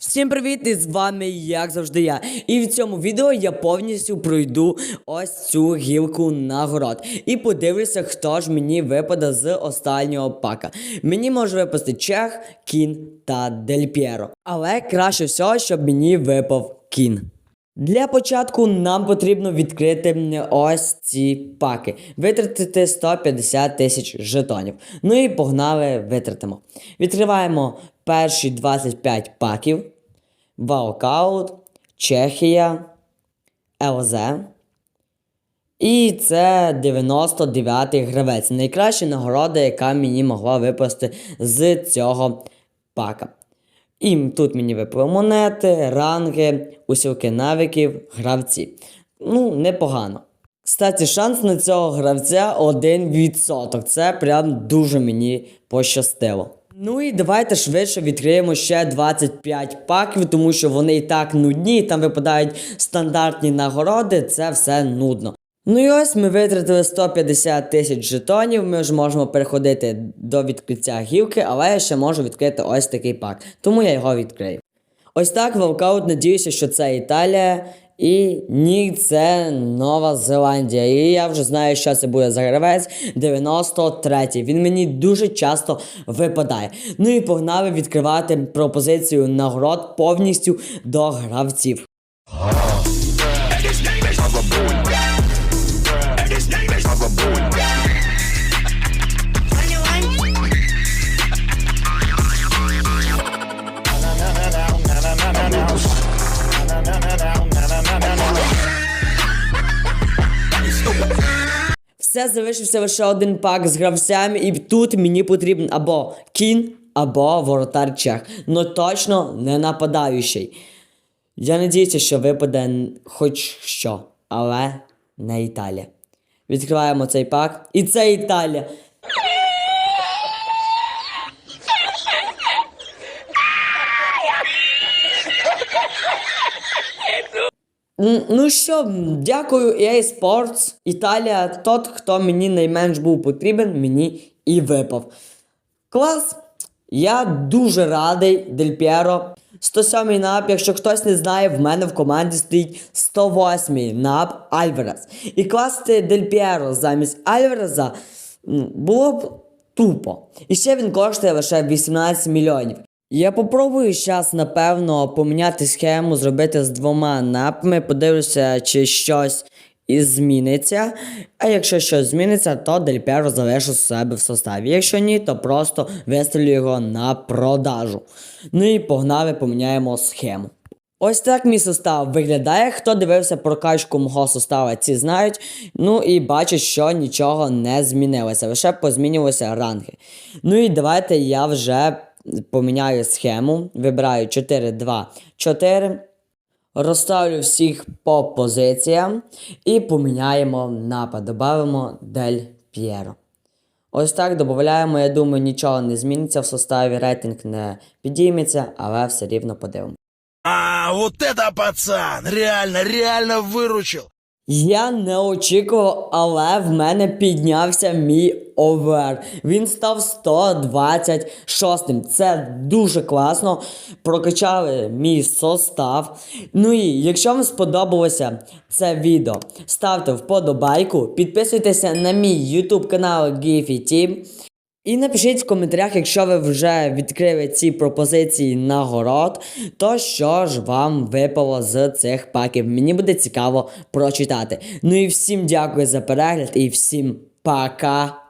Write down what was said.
Всім привіт! І з вами, як завжди, я. І в цьому відео я повністю пройду ось цю гілку нагород. І подивлюся, хто ж мені випаде з останнього пака. Мені може випасти Чех, Кін та Дель П'єро. Але краще всього, щоб мені випав Кін. Для початку нам потрібно відкрити ось ці паки, витратити 150 тисяч жетонів. Ну і погнали, витратимо. Відкриваємо перші 25 паків. Ваукаут, Чехія, ЛЗ. І це 99-й гравець. Найкраща нагорода, яка мені могла випасти з цього пака. І тут мені випали монети, ранги, усілки навиків, гравці. Ну, непогано. Кстати, шанс на цього гравця 1%. Це прям дуже мені пощастило. Ну і давайте швидше відкриємо ще 25 паків, тому що вони і так нудні, там випадають стандартні нагороди, це все нудно. Ну і ось ми витратили 150 тисяч жетонів. Ми вже можемо переходити до відкриття гілки, але я ще можу відкрити ось такий пак. Тому я його відкрию. Ось так воркаут, надіюся, що це Італія. І ні, це Нова Зеландія. І я вже знаю, що це буде за гравець 93-й. Він мені дуже часто випадає. Ну і погнали відкривати пропозицію нагород повністю до гравців. Все залишився лише один пак з гравцями, і тут мені потрібен або кін, або воротар чех. Ну точно не нападаючий. Я надіюся, що випаде хоч що, але не Італія. Відкриваємо цей пак. І це Італія. Ну що, дякую EA Sports. Італія, тот, хто мені найменш був потрібен, мені і випав. Клас! Я дуже радий, Дель П'єро. 107 нап, якщо хтось не знає, в мене в команді стоїть 108 нап Альварес. І класти Дель П'єро замість Альвареса було б тупо. І ще він коштує лише 18 мільйонів. Я попробую зараз, напевно, поміняти схему, зробити з двома напами, подивлюся, чи щось і зміниться. А якщо щось зміниться, то Дель П'єро залишу себе в составі. Якщо ні, то просто виставлю його на продажу. Ну і погнали, поміняємо схему. Ось так мій состав виглядає. Хто дивився прокачку мого состава, ці знають. Ну і бачать, що нічого не змінилося, лише позмінювалися ранги. Ну і давайте я вже поміняю схему. Вибираю 4, 2, 4. Розставлю всіх по позиціям і поміняємо напад. Добавимо Дель П'єро. Ось так додаємо, я думаю, нічого не зміниться в составі, рейтинг не підійметься, але все рівно подивимо. А, вот это пацан! Реально, реально выручил! Я не очікував, але в мене піднявся мій овер. Він став 126. Це дуже класно. Прокачали мій состав. Ну і якщо вам сподобалося це відео, ставте вподобайку, підписуйтеся на мій YouTube канал Giphy Team. І напишіть в коментарях, якщо ви вже відкрили ці пропозиції нагород, то що ж вам випало з цих паків. Мені буде цікаво прочитати. Ну і всім дякую за перегляд і всім пока.